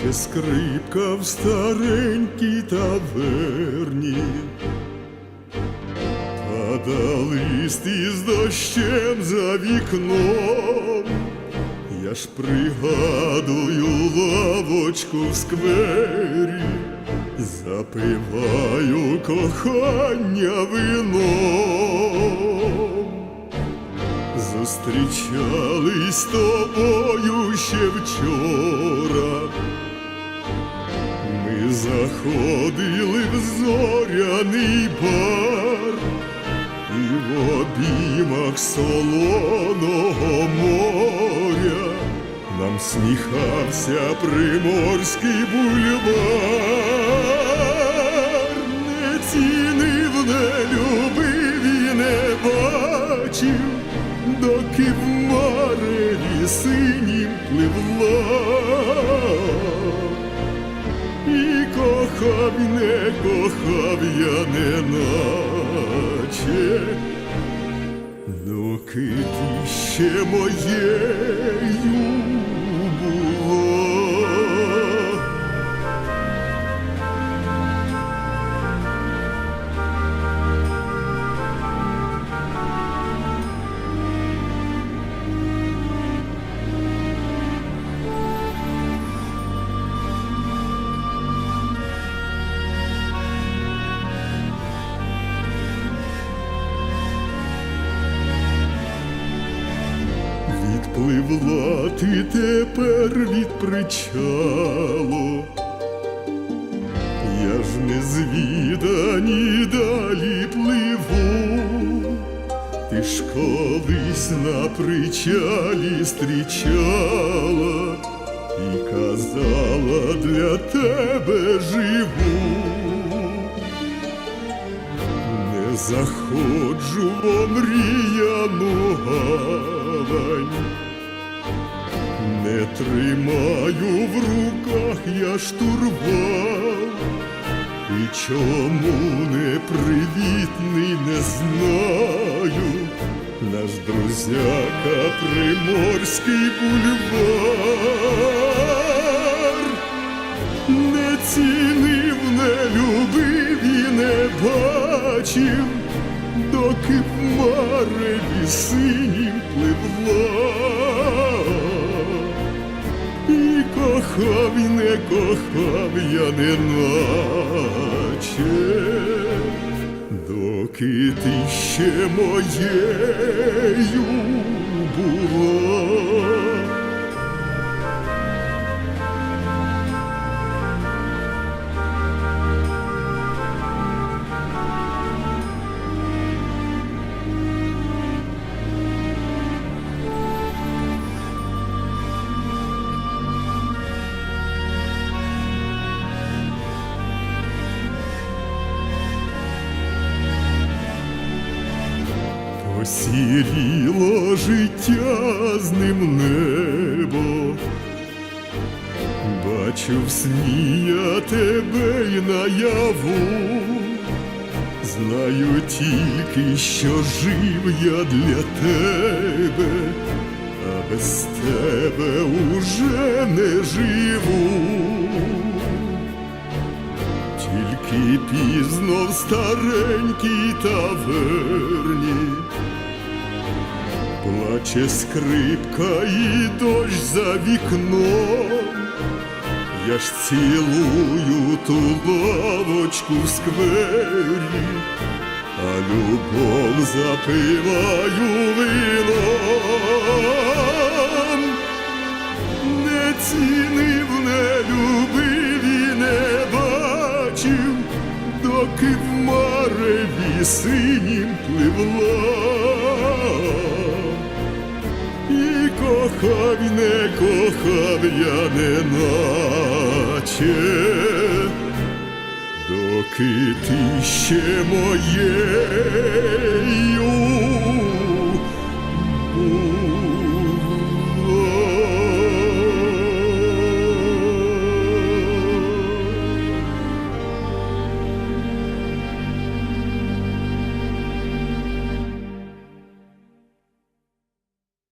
плаче скрипка в старенькій таверні. Падав лист із дощем за вікном. Я ж пригадую лавочку в сквері, запиваю кохання вином. Зустрічались з тобою ще вчора. Заходили в зоряний бар і в обіймах солоного моря нам сміхався приморський бульвар, не цінив, не любив і не бачив, доки в мареві синім пливла. Кохав, і не кохав я неначе, но ти ще моєю Відпливла ти тепер від причалу, я ж не звідані далі пливу, ти ж колись на причалі стрічала і казала для тебе живу. Заходжу в омріяну гавань, не тримаю в руках я штурвал, і чому не привітний, не знаю, наш друзяка приморський бульвар не цінив, не любив і не бачив, доки в мареві синім пливла. Кохав, і не кохав я неначе, доки ти ще моєю Посіріло життя з ним небо, бачу в сні тебе й наяву, знаю тільки, що жив я для тебе, а без тебе уже не живу. Тільки пізно в старенькій таверні Плаче скрипка і дощ за вікном, я ж цілую ту лавочку в сквері, а любов запиваю вином. Не цінив, не любив і не бачив, доки в мареві синім пливла. кохав, не кохав я неначе, доки ти ще моєю.